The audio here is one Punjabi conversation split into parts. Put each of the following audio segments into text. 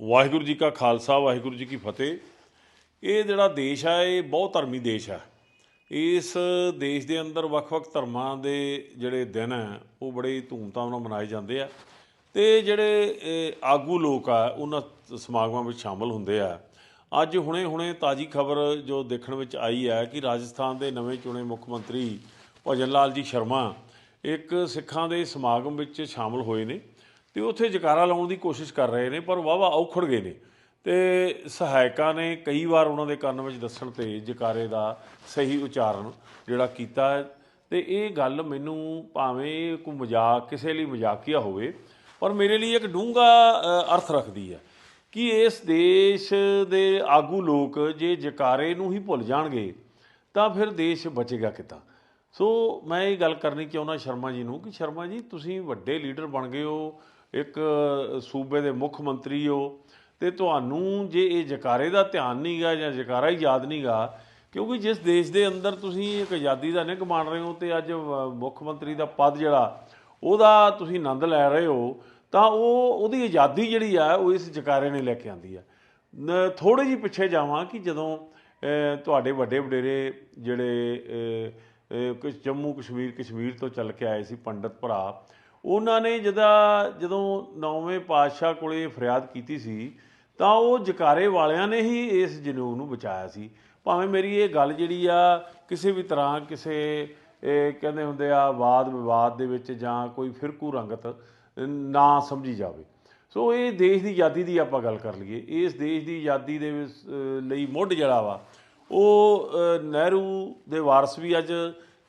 ਵਾਹਿਗੁਰੂ ਜੀ ਕਾ ਖਾਲਸਾ, ਵਾਹਿਗੁਰੂ ਜੀ ਕੀ ਫਤਿਹ। ਇਹ ਜਿਹੜਾ ਦੇਸ਼ ਹੈ ਇਹ ਬਹੁਤ ਧਰਮੀ ਦੇਸ਼ ਹੈ ਇਸ ਦੇਸ਼ ਦੇ ਅੰਦਰ ਵੱਖ-ਵੱਖ ਧਰਮਾਂ ਦੇ ਜਿਹੜੇ ਦਿਨ ਹੈ ਉਹ ਬੜੇ ਧੂਮਧਾਮ ਨਾਲ ਮਨਾਏ ਜਾਂਦੇ ਆ। ਤੇ ਜਿਹੜੇ ਆਗੂ ਲੋਕ ਆ, ਉਹਨਾਂ ਸਮਾਗਮਾਂ ਵਿੱਚ ਸ਼ਾਮਲ ਹੁੰਦੇ ਆ। ਅੱਜ ਹੁਣੇ-ਹੁਣੇ ਤਾਜੀ ਖਬਰ ਜੋ ਦੇਖਣ ਵਿੱਚ ਆਈ ਹੈ ਕਿ ਰਾਜਸਥਾਨ ਦੇ ਨਵੇਂ ਚੁਣੇ ਮੁੱਖ ਮੰਤਰੀ ਭਜਨ ਲਾਲ ਜੀ ਸ਼ਰਮਾ ਇੱਕ ਸਿੱਖਾਂ ਦੇ ਸਮਾਗਮ ਵਿੱਚ ਸ਼ਾਮਲ ਹੋਏ ਨੇ। ਤੇ ਉੱਥੇ ਜਕਾਰਾ ਲਾਉਣ ਦੀ ਕੋਸ਼ਿਸ਼ ਕਰ ਰਹੇ ਨੇ, ਪਰ ਵਾਵਾ ਔਖੜ ਗਏ ਨੇ। ਤੇ ਸਹਾਇਕਾਂ ਨੇ ਕਈ ਵਾਰ ਉਹਨਾਂ ਦੇ ਕੰਨ ਵਿੱਚ ਦੱਸਣ ਤੇ ਜਕਾਰੇ ਦਾ ਸਹੀ ਉਚਾਰਨ ਜਿਹੜਾ ਕੀਤਾ ਹੈ। ਤੇ ਇਹ ਗੱਲ ਮੈਨੂੰ ਭਾਵੇਂ ਕੋਈ ਮਜ਼ਾਕ, ਕਿਸੇ ਲਈ ਮਜ਼ਾਕੀਆ ਹੋਵੇ, ਪਰ ਮੇਰੇ ਲਈ ਇੱਕ ਡੂੰਘਾ ਅਰਥ ਰੱਖਦੀ ਹੈ ਕਿ ਇਸ ਦੇਸ਼ ਦੇ ਆਗੂ ਲੋਕ ਜੇ ਜਕਾਰੇ ਨੂੰ ਹੀ ਭੁੱਲ ਜਾਣਗੇ, ਤਾਂ ਫਿਰ ਦੇਸ਼ ਬਚੇਗਾ ਕਿੱਦਾਂ? ਸੋ ਮੈਂ ਇਹ ਗੱਲ ਕਰਨੀ ਚਾਹੁੰਦਾ ਸ਼ਰਮਾ ਜੀ ਨੂੰ ਕਿ ਸ਼ਰਮਾ ਜੀ, ਤੁਸੀਂ ਵੱਡੇ ਲੀਡਰ ਬਣ ਗਏ ਹੋ ਇੱਕ ਸੂਬੇ ਦੇ ਮੁੱਖ ਮੰਤਰੀ ਹੋ, ਤੇ ਤੁਹਾਨੂੰ ਜੇ ਇਹ ਜਕਾਰੇ ਦਾ ਧਿਆਨ ਨਹੀਂਗਾ ਜਾਂ ਜਕਾਰਾ ਹੀ ਯਾਦ ਨਹੀਂਗਾ ਕਿਉਂਕਿ ਜਿਸ ਦੇਸ਼ ਦੇ ਅੰਦਰ ਤੁਸੀਂ ਇੱਕ ਆਜ਼ਾਦੀ ਦਾ ਨਿੱਘ ਮਾਣ ਰਹੇ ਹੋ ਤੇ ਅੱਜ ਮੁੱਖ ਮੰਤਰੀ ਦਾ ਪਦ ਜਿਹੜਾ, ਉਹਦਾ ਤੁਸੀਂ ਆਨੰਦ ਲੈ ਰਹੇ ਹੋ, ਤਾਂ ਉਹ, ਉਹਦੀ ਆਜ਼ਾਦੀ ਜਿਹੜੀ ਆ, ਉਹ ਇਸ ਜਕਾਰੇ ਨੇ ਲੈ ਕੇ ਆਂਦੀ ਆ। ਥੋੜੇ ਜਿਹੀ ਪਿੱਛੇ ਜਾਵਾਂ ਕਿ ਜਦੋਂ ਤੁਹਾਡੇ ਵੱਡੇ ਵਡੇਰੇ ਜਿਹੜੇ ਕੁਝ ਜੰਮੂ ਕਸ਼ਮੀਰ ਕਸ਼ਮੀਰ ਤੋਂ ਚੱਲ ਕੇ ਆਏ ਸੀ ਪੰਡਤ ਭਰਾ ਉਹਨਾਂ ਨੇ ਜਦਾ ਜਦੋਂ ਨੌਵੇਂ ਪਾਤਸ਼ਾਹ ਕੋਲੇ ਫਰਿਆਦ ਕੀਤੀ ਸੀ, ਤਾਂ ਉਹ ਜਕਾਰੇ ਵਾਲਿਆਂ ਨੇ ਹੀ ਇਸ ਜਨੂਨ ਨੂੰ ਬਚਾਇਆ ਸੀ। ਭਾਵੇਂ ਮੇਰੀ ਇਹ ਗੱਲ ਜਿਹੜੀ ਆ, ਕਿਸੇ ਵੀ ਤਰ੍ਹਾਂ ਕਿਸੇ, ਇਹ ਕਹਿੰਦੇ ਹੁੰਦੇ ਆ, ਵਾਦ ਵਿਵਾਦ ਦੇ ਵਿੱਚ ਜਾਂ ਕੋਈ ਫਿਰਕੂ ਰੰਗਤ, ਨਾ ਸਮਝੀ ਜਾਵੇ। ਸੋ ਇਹ ਦੇਸ਼ ਦੀ ਆਜ਼ਾਦੀ ਦੀ ਆਪਾਂ ਗੱਲ ਕਰ ਲਈਏ। ਇਸ ਦੇਸ਼ ਦੀ ਆਜ਼ਾਦੀ ਦੇ ਲਈ ਮੁੱਢ ਜਿਹੜਾ ਵਾ, ਉਹ ਨਹਿਰੂ ਦੇ ਵਾਰਸ ਵੀ ਅੱਜ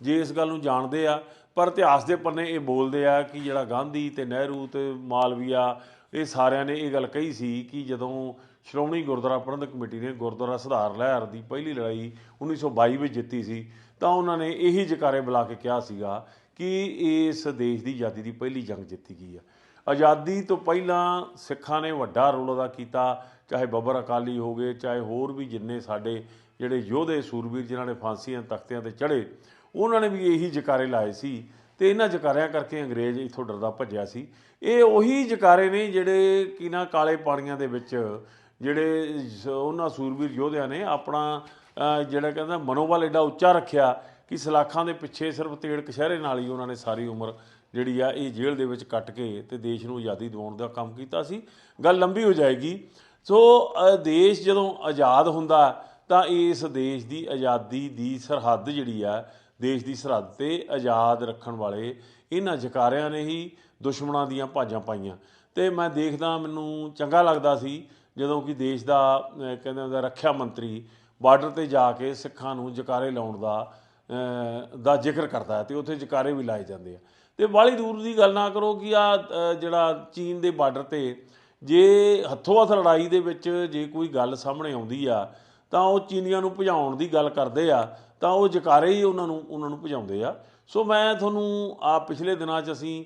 ਜੇ ਇਸ ਗੱਲ ਨੂੰ ਜਾਣਦੇ ਆ ਪਰ ਇਤਿਹਾਸ ਦੇ ਪੰਨੇ ਇਹ ਬੋਲਦੇ ਆ ਕਿ ਜਿਹੜਾ ਗਾਂਧੀ ਤੇ ਨਹਿਰੂ ਤੇ ਮਾਲਵੀਆ, ਇਹ ਸਾਰਿਆਂ ਨੇ ਇਹ ਗੱਲ ਕਹੀ ਸੀ ਕਿ ਜਦੋਂ ਸ਼੍ਰੋਮਣੀ ਗੁਰਦੁਆਰਾ ਪ੍ਰਬੰਧਕ ਕਮੇਟੀ ਨੇ ਗੁਰਦੁਆਰਾ ਸੁਧਾਰ ਲਹਿਰ ਦੀ ਪਹਿਲੀ ਲੜਾਈ 1922 ਵਿੱਚ ਜਿੱਤੀ ਸੀ, ਤਾਂ ਉਹਨਾਂ ਨੇ ਇਹੀ ਜਕਾਰੇ ਬੁਲਾ ਕੇ ਕਿਹਾ ਸੀਗਾ ਕਿ ਇਸ ਦੇਸ਼ ਦੀ ਆਜ਼ਾਦੀ ਦੀ ਪਹਿਲੀ ਜੰਗ ਜਿੱਤੀ ਗਈ ਆ। ਆਜ਼ਾਦੀ ਤੋਂ ਪਹਿਲਾਂ ਸਿੱਖਾਂ ਨੇ ਵੱਡਾ ਰੋਲ ਅਦਾ ਕੀਤਾ, ਚਾਹੇ ਬੱਬਰ ਅਕਾਲੀ ਹੋ ਗਏ, ਚਾਹੇ ਹੋਰ ਵੀ ਜਿੰਨੇ ਸਾਡੇ ਜਿਹੜੇ ਯੋਧੇ ਸੂਰਬੀਰ ਜਿਨ੍ਹਾਂ ਨੇ ਫਾਂਸੀਆਂ, ਤਖਤਿਆਂ ਤੇ ਚੜ੍ਹੇ ਉਹਨਾਂ ਨੇ ਵੀ ਇਹੀ ਜਕਾਰੇ ਲਾਏ ਸੀ ਤੇ ਇਹਨਾਂ ਜਕਾਰਿਆਂ ਕਰਕੇ ਅੰਗਰੇਜ਼ ਇੱਥੋਂ ਡਰਦਾ ਭੱਜਿਆ ਸੀ। ਇਹ ਉਹੀ ਜਕਾਰੇ ਨੇ ਜਿਹੜੇ ਕਿ ਨਾ ਕਾਲੇ ਪਾਣੀਆਂ ਦੇ ਵਿੱਚ ਜਿਹੜੇ ਸ- ਉਹਨਾਂ ਸੂਰਬੀਰ ਯੋਧਿਆਂ ਨੇ ਆਪਣਾ ਜਿਹੜਾ ਕਹਿੰਦਾ ਮਨੋਬਲ ਐਡਾ ਉੱਚਾ ਰੱਖਿਆ ਕਿ ਸਲਾਖਾਂ ਦੇ ਪਿੱਛੇ ਸਿਰਫ ਤੇੜ ਕਸ਼ਹਿਰੇ ਨਾਲ ਹੀ ਉਹਨਾਂ ਨੇ ਸਾਰੀ ਉਮਰ ਜਿਹੜੀ ਆ ਇਹ ਜੇਲ੍ਹ ਦੇ ਵਿੱਚ ਕੱਟ ਕੇ ਤੇ ਦੇਸ਼ ਨੂੰ ਆਜ਼ਾਦੀ ਦਿਵਾਉਣ ਦਾ ਕੰਮ ਕੀਤਾ ਸੀ। ਗੱਲ ਲੰਬੀ ਹੋ ਜਾਏਗੀ। ਸੋ ਦੇਸ਼ ਜਦੋਂ ਆਜ਼ਾਦ ਹੁੰਦਾ ਤਾਂ ਇਸ ਦੇਸ਼ ਦੀ ਆਜ਼ਾਦੀ ਦੀ ਸਰਹੱਦ ਜਿਹੜੀ ਆ ਦੇਸ਼ ਦੀ ਸਰਹੱਦ ਤੇ ਆਜ਼ਾਦ ਰੱਖਣ ਵਾਲੇ ਇਹਨਾਂ ਜਕਾਰਿਆਂ ਨੇ ਹੀ ਦੁਸ਼ਮਣਾਂ ਦੀਆਂ ਭਾਜਾਂ ਪਾਈਆਂ। ਤੇ ਮੈਂ ਦੇਖਦਾ, ਮੈਨੂੰ ਚੰਗਾ ਲੱਗਦਾ ਸੀ ਜਦੋਂ ਕਿ ਦੇਸ਼ ਦਾ ਕਹਿੰਦੇ ਹੁੰਦਾ ਰੱਖਿਆ ਮੰਤਰੀ ਬਾਰਡਰ ਤੇ ਜਾ ਕੇ ਸਿੱਖਾਂ ਨੂੰ ਜਕਾਰੇ ਲਾਉਣ ਦਾ ਦਾ ਜ਼ਿਕਰ ਕਰਦਾ ਹੈ ਤੇ ਉੱਥੇ ਜਕਾਰੇ ਵੀ ਲਾਏ ਜਾਂਦੇ ਆ। ਤੇ ਬਾਲੀ ਦੂਰ ਦੀ ਗੱਲ ਨਾ ਕਰੋ ਕਿ ਆ ਜਿਹੜਾ ਚੀਨ ਦੇ ਬਾਰਡਰ ਤੇ ਜੇ ਹੱਥੋਂ ਹੱਥ ਲੜਾਈ ਦੇ ਵਿੱਚ ਜੇ ਕੋਈ ਗੱਲ ਸਾਹਮਣੇ ਆਉਂਦੀ ਆ ਤਾਂ ਉਹ ਚੀਨੀਆਂ ਨੂੰ ਭਜਾਉਣ ਦੀ ਗੱਲ ਕਰਦੇ ਆ, ਤਾਂ ਉਹ ਜਕਾਰੇ ਹੀ ਉਹਨਾਂ ਨੂੰ ਉਹਨਾਂ ਨੂੰ ਭਜਾਉਂਦੇ ਆ। ਸੋ ਮੈਂ ਤੁਹਾਨੂੰ ਆ ਪਿਛਲੇ ਦਿਨਾਂ 'ਚ ਅਸੀਂ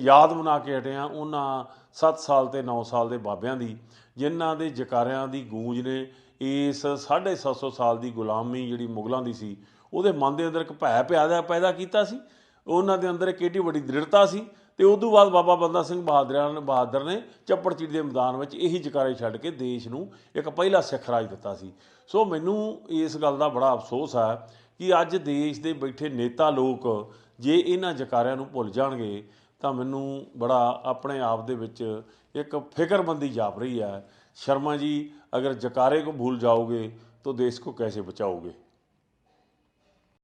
ਯਾਦ ਬਣਾ ਕੇ ਹਟੇ ਆ ਉਹਨਾਂ 7 ਸਾਲ ਤੇ 9 ਸਾਲ ਦੇ ਬਾਬਿਆਂ ਦੀ, ਜਿਨ੍ਹਾਂ ਦੇ ਜਕਾਰਿਆਂ ਦੀ ਗੂੰਜ ਨੇ ਇਸ 750 ਸਾਲ ਦੀ ਗੁਲਾਮੀ ਜਿਹੜੀ ਮੁਗਲਾਂ ਦੀ ਸੀ, ਉਹਦੇ ਮਨ ਦੇ ਅੰਦਰ ਇੱਕ ਭੈ ਪਿਆਦਾ ਪੈਦਾ ਕੀਤਾ ਸੀ। ਉਹਨਾਂ ਦੇ ਅੰਦਰ ਇੱਕ ਏਡੀ ਵੱਡੀ ਦ੍ਰਿੜਤਾ ਸੀ। ਤੇ ਉਸ ਤੋਂ ਬਾਅਦ ਬਾਬਾ ਬੰਦਾ ਸਿੰਘ ਬਹਾਦਰਾਂ ਨੇ ਬਹਾਦਰ ਨੇ ਚੱਪੜਚਿੜੀ ਦੇ ਮੈਦਾਨ ਵਿੱਚ ਇਹੀ ਜਕਾਰੇ ਛੱਡ ਕੇ ਦੇਸ਼ ਨੂੰ ਇੱਕ ਪਹਿਲਾ ਸਿੱਖ ਰਾਜ ਦਿੱਤਾ ਸੀ। ਸੋ ਮੈਨੂੰ ਇਸ ਗੱਲ ਦਾ ਬੜਾ ਅਫਸੋਸ ਹੈ ਕਿ ਅੱਜ ਦੇਸ਼ ਦੇ ਬੈਠੇ ਨੇਤਾ ਲੋਕ ਜੇ ਇਹਨਾਂ ਜਕਾਰਿਆਂ ਨੂੰ ਭੁੱਲ ਜਾਣਗੇ ਤਾਂ ਮੈਨੂੰ ਬੜਾ ਆਪਣੇ ਆਪ ਦੇ ਵਿੱਚ ਇੱਕ ਫਿਕਰਮੰਦੀ ਜਾਪ ਰਹੀ ਹੈ। ਸ਼ਰਮਾ ਜੀ, ਅਗਰ ਜਕਾਰੇ ਕੋ ਭੁੱਲ ਜਾਓਗੇ तो ਦੇਸ਼ ਕੋ ਕੈਸੇ ਬਚਾਓਗੇ?